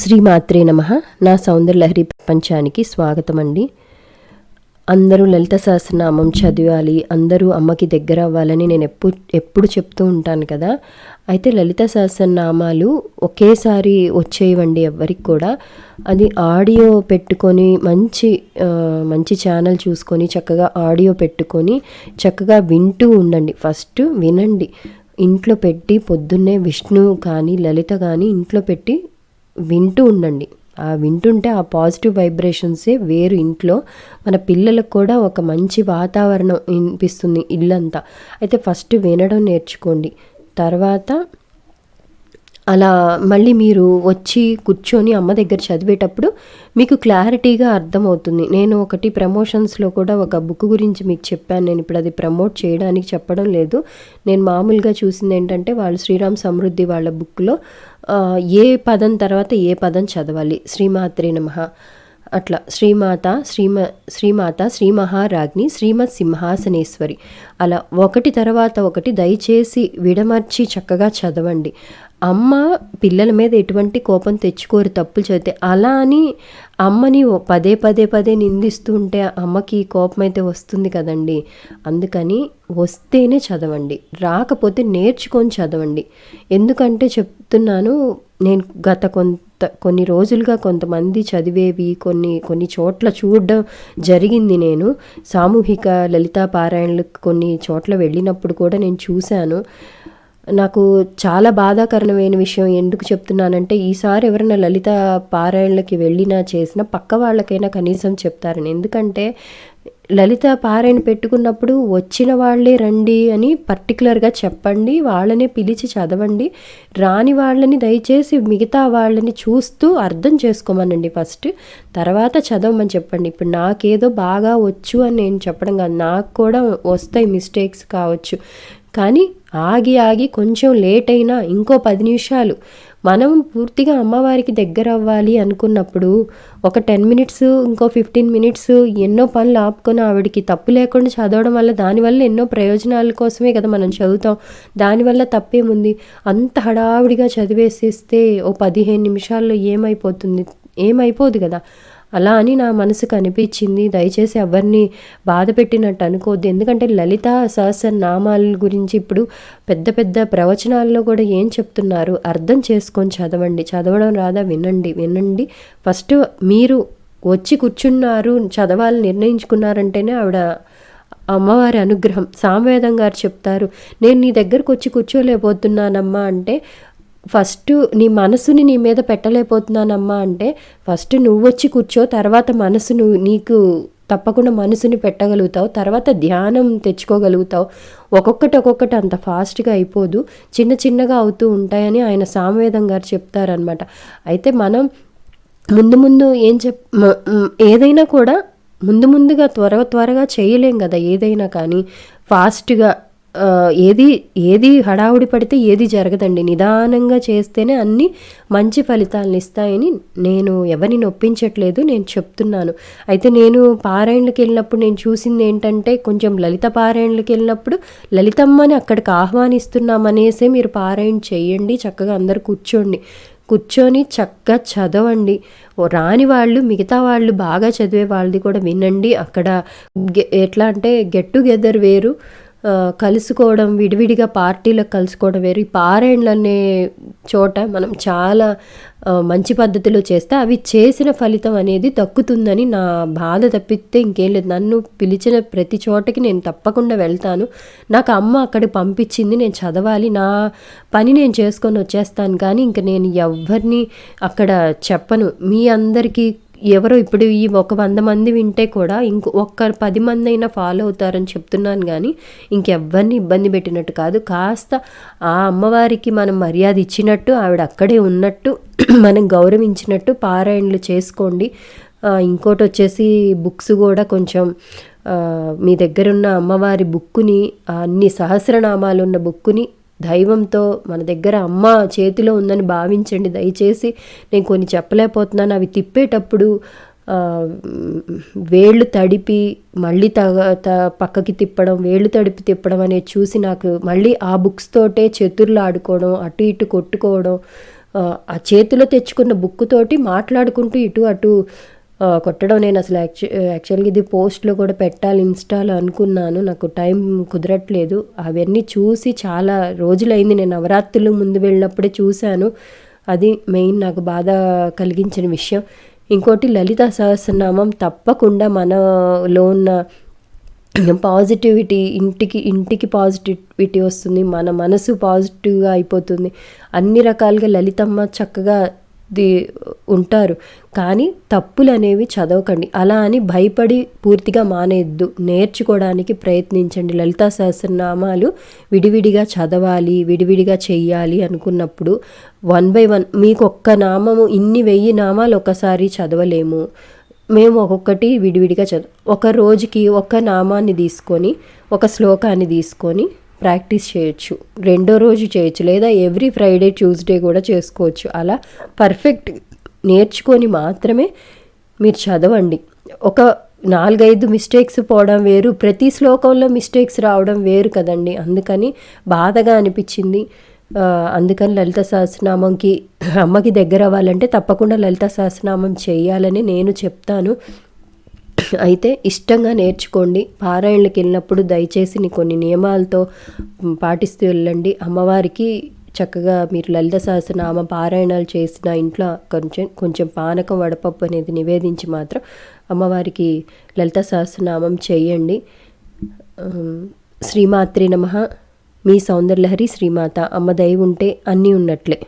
శ్రీమాత్రే నమ. నా సౌందర్యలహరి ప్రపంచానికి స్వాగతం అండి అందరూ లలిత సహస్రనామం చదివాలి అందరూ అమ్మకి దగ్గర అవ్వాలని నేను ఎప్పుడు ఎప్పుడు చెప్తూ ఉంటాను కదా. అయితే లలిత సహస్రనామాలు ఒకేసారి వచ్చేయవండి ఎవ్వరికి కూడా. అది ఆడియో పెట్టుకొని మంచి మంచి ఛానల్ చూసుకొని చక్కగా ఆడియో పెట్టుకొని చక్కగా వింటూ ఉండండి. ఫస్ట్ వినండి. ఇంట్లో పెట్టి పొద్దున్నే విష్ణు కానీ లలిత కానీ ఇంట్లో పెట్టి వింటూ ఉండండి. ఆ వింటుంటే ఆ పాజిటివ్ వైబ్రేషన్సే వేరు ఇంట్లో. మన పిల్లలకు కూడా ఒక మంచి వాతావరణం వినిపిస్తుంది ఇల్లంతా. అయితే ఫస్ట్ వినడం నేర్చుకోండి. తర్వాత అలా మళ్ళీ మీరు వచ్చి కూర్చొని అమ్మ దగ్గర చదివేటప్పుడు మీకు క్లారిటీగా అర్థమవుతుంది. నేను ఒకటి ప్రమోషన్స్లో కూడా ఒక బుక్ గురించి మీకు చెప్పాను. నేను ఇప్పుడు అది ప్రమోట్ చేయడానికి చెప్పడం లేదు. నేను మామూలుగా చూసింది ఏంటంటే వాళ్ళు శ్రీరామ్ సమృద్ధి వాళ్ళ బుక్లో ఏ పదం తర్వాత ఏ పదం చదవాలి? శ్రీమాత్రి నమః. అట్లా శ్రీమాత శ్రీమ శ్రీమాత శ్రీ మహారాజ్ని శ్రీమత్ సింహాసనేశ్వరి. అలా ఒకటి తర్వాత ఒకటి దయచేసి విడమర్చి చక్కగా చదవండి. అమ్మ పిల్లల మీద ఎటువంటి కోపం తెచ్చుకోరు తప్పులు చదివితే. అలా అని అమ్మని పదే పదే పదే నిందిస్తూ ఉంటే అమ్మకి కోపం అయితే వస్తుంది కదండి. అందుకని వస్తేనే చదవండి. రాకపోతే నేర్చుకొని చదవండి. ఎందుకంటే చెప్తున్నాను నేను గత కొంత కొన్ని రోజులుగా కొంతమంది చదివేవి కొన్ని కొన్ని చోట్ల చూడడం జరిగింది నేను. సామూహిక లలితా పారాయణలకు కొన్ని చోట్ల వెళ్ళినప్పుడు కూడా నేను చూశాను. నాకు చాలా బాధాకరమైన విషయం ఎందుకు చెప్తున్నానంటే ఈసారి ఎవరైనా లలిత పారాయణలకి వెళ్ళినా చేసినా పక్క వాళ్ళకైనా కనీసం చెప్తారని. ఎందుకంటే లలిత పారాయణ పెట్టుకున్నప్పుడు వచ్చిన వాళ్ళే రండి అని పర్టికులర్గా చెప్పండి వాళ్ళనే పిలిచి చదవండి రాని వాళ్ళని దయచేసి మిగతా వాళ్ళని చూస్తూ అర్థం చేసుకోమనండి ఫస్ట్ తర్వాత చదవమని చెప్పండి. ఇప్పుడు నాకేదో బాగా వచ్చు అని నేను చెప్పడం కాదు నాకు కూడా వస్తాయి మిస్టేక్స్ కావచ్చు. కానీ ఆగి ఆగి కొంచెం లేట్ అయినా ఇంకో పది నిమిషాలు మనం పూర్తిగా అమ్మవారికి దగ్గర అవ్వాలి అనుకున్నప్పుడు ఒక టెన్ మినిట్స్ ఇంకో ఫిఫ్టీన్ మినిట్స్ ఎన్నో పనులు ఆపుకొని ఆవిడకి తప్పు లేకుండా చదవడం వల్ల దానివల్ల ఎన్నో ప్రయోజనాల కోసమే కదా మనం చదువుతాం. దానివల్ల తప్పేముంది? అంత హడావిడిగా చదివేసేస్తే ఓ పదిహేను నిమిషాల్లో ఏమైపోతుంది? ఏమైపోదు కదా. అలా అని నా మనసుకు అనిపించింది. దయచేసి ఎవరిని బాధ పెట్టినట్టు అనుకోవద్దు. ఎందుకంటే లలిత సహస్రనామాల గురించి ఇప్పుడు పెద్ద పెద్ద ప్రవచనాల్లో కూడా ఏం చెప్తున్నారు? అర్థం చేసుకొని చదవండి. చదవడం రాదా? వినండి. వినండి. ఫస్ట్ మీరు వచ్చి కూర్చున్నారు చదవాలని నిర్ణయించుకున్నారంటేనే ఆవిడ అమ్మవారి అనుగ్రహం. సామవేదం గారు చెప్తారు నేను నీ దగ్గరకు వచ్చి కూర్చోలేకపోతున్నానమ్మా అంటే ఫస్ట్ నీ మనసుని నీ మీద పెట్టలేకపోతున్నానమ్మా అంటే ఫస్ట్ నువ్వు వచ్చి కూర్చో తర్వాత మనసు నువ్వు నీకు తప్పకుండా మనసుని పెట్టగలుగుతావు తర్వాత ధ్యానం తెచ్చుకోగలుగుతావు. ఒక్కొక్కటి ఒక్కొక్కటి అంత ఫాస్ట్గా అయిపోదు చిన్న చిన్నగా అవుతూ ఉంటాయని ఆయన సామవేదం గారు చెప్తారనమాట అయితే మనం ముందు ముందు ఏం చెప్ ఏదైనా కూడా ముందు ముందుగా త్వర త్వరగా చేయలేం కదా ఏదైనా కానీ ఫాస్ట్గా ఏది ఏది హడావుడి పడితే ఏది జరగదండి. నిదానంగా చేస్తేనే అన్ని మంచి ఫలితాలను ఇస్తాయని నేను ఎవరిని నొప్పించట్లేదు నేను చెప్తున్నాను. అయితే నేను పారాయణలకు వెళ్ళినప్పుడు నేను చూసింది ఏంటంటే కొంచెం లలిత పారాయణలకు వెళ్ళినప్పుడు లలితమ్మని అక్కడికి ఆహ్వానిస్తున్నామనేసే మీరు పారాయణ చేయండి చక్కగా అందరు కూర్చోండి. కూర్చొని చక్కగా చదవండి. రాని వాళ్ళు మిగతా వాళ్ళు బాగా చదివే వాళ్ళది కూడా వినండి. అక్కడ గె- ఎట్లా అంటే గెట్ టుగెదర్ వేరు. కలుసుకోవడం విడివిడిగా పార్టీలకు కలుసుకోవడం వేరు. ఈ పారాయణలు అనే చోట మనం చాలా మంచి పద్ధతిలో చేస్తే అవి చేసిన ఫలితం అనేది దక్కుతుందని నా బాధ తప్పితే ఇంకేం లేదు. నన్ను పిలిచిన ప్రతి చోటకి నేను తప్పకుండా వెళ్తాను. నాకు అమ్మ అక్కడికి పంపించింది నేను చదవాలి. నా పని నేను చేసుకొని వచ్చేస్తాను. కానీ ఇంక నేను ఎవరిని అక్కడ చెప్పను. మీ అందరికీ ఎవరో ఇప్పుడు ఈ ఒక వంద మంది వింటే కూడా ఇంకో ఒక్క పది మంది అయినా ఫాలో అవుతారని చెప్తున్నాను కానీ ఇంకెవ్వరిని ఇబ్బంది పెట్టినట్టు కాదు. కాస్త ఆ అమ్మవారికి మనం మర్యాద ఇచ్చినట్టు ఆవిడ అక్కడే ఉన్నట్టు మనం గౌరవించినట్టు పారాయణలు చేసుకోండి. ఇంకోటి వచ్చేసి బుక్స్ కూడా కొంచెం మీ దగ్గర ఉన్న అమ్మవారి బుక్కుని అన్ని సహస్రనామాలు ఉన్న బుక్కుని దైవంతో మన దగ్గర అమ్మ చేతిలో ఉందని భావించండి. దయచేసి నేను కొన్ని చెప్పలేకపోతున్నాను. అవి తిప్పేటప్పుడు వేళ్ళు తడిపి మళ్ళీ తగ త పక్కకి తిప్పడం వేళ్ళు తడిపి తిప్పడం అనేది చూసి నాకు మళ్ళీ ఆ బుక్స్ తోటే చతుర్లు ఆడుకోవడం అటు ఇటు కొట్టుకోవడం ఆ, చేతిలో తెచ్చుకున్న బుక్ తోటి మాట్లాడుకుంటూ ఇటు అటు కొట్టడం నేను అసలు యాక్చు యాక్చువల్గా ఇది పోస్ట్లో కూడా పెట్టాలి ఇన్స్టాలో అనుకున్నాను. నాకు టైం కుదరట్లేదు. అవన్నీ చూసి చాలా రోజులైంది. నేను నవరాత్రులు ముందు వెళ్ళినప్పుడే చూశాను. అది మెయిన్ నాకు బాధ కలిగించిన విషయం. ఇంకోటి లలిత సహస్రనామం తప్పకుండా మనలో ఉన్న పాజిటివిటీ ఇంటికి ఇంటికి పాజిటివిటీ వస్తుంది. మన మనసు పాజిటివ్గా అయిపోతుంది. అన్ని రకాలుగా లలితమ్మ చక్కగా ది ఉంటారు. కానీ తప్పులు అనేవి చదవకండి. అలా అని భయపడి పూర్తిగా మానేయద్దు. నేర్చుకోవడానికి ప్రయత్నించండి. లలితా సహస్రనామాలు విడివిడిగా చదవాలి విడివిడిగా చెయ్యాలి అనుకున్నప్పుడు వన్ బై వన్ మీకు ఒక్క నామము ఇన్ని వెయ్యి నామాలు ఒకసారి చదవలేము. మేము ఒక్కొక్కటి విడివిడిగా చదువు ఒక రోజుకి ఒక నామాన్ని తీసుకొని ఒక శ్లోకాన్ని తీసుకొని ప్రాక్టీస్ చేయొచ్చు. రెండో రోజు చేయొచ్చు. లేదా ఎవ్రీ ఫ్రైడే ట్యూస్డే కూడా చేసుకోవచ్చు. అలా పర్ఫెక్ట్ నేర్చుకొని మాత్రమే మీరు చదవండి. ఒక నాలుగైదు మిస్టేక్స్ పోవడం వేరు. ప్రతి శ్లోకంలో మిస్టేక్స్ రావడం వేరు కదండి. అందుకని బాధగా అనిపించింది. అందుకని లలిత సహస్రనామంకి అమ్మకి దగ్గర అవ్వాలంటే తప్పకుండా లలిత సహస్రనామం చేయాలని నేను చెప్తాను. అయితే ఇష్టంగా నేర్చుకోండి. పారాయణలకు వెళ్ళినప్పుడు దయచేసి నీ కొన్ని నియమాలతో పాటిస్తూ వెళ్ళండి. అమ్మవారికి చక్కగా మీరు లలిత సహస్రనామ పారాయణాలు చేసిన ఇంట్లో కొంచెం కొంచెం పానకం వడపప్పు అనేది నివేదించి మాత్రం అమ్మవారికి లలిత సహస్రనామం చేయండి. శ్రీమాత్రి నమ. మీ సౌందర్యలహరి శ్రీమాత. అమ్మ దయ ఉంటే అన్నీ ఉన్నట్లే.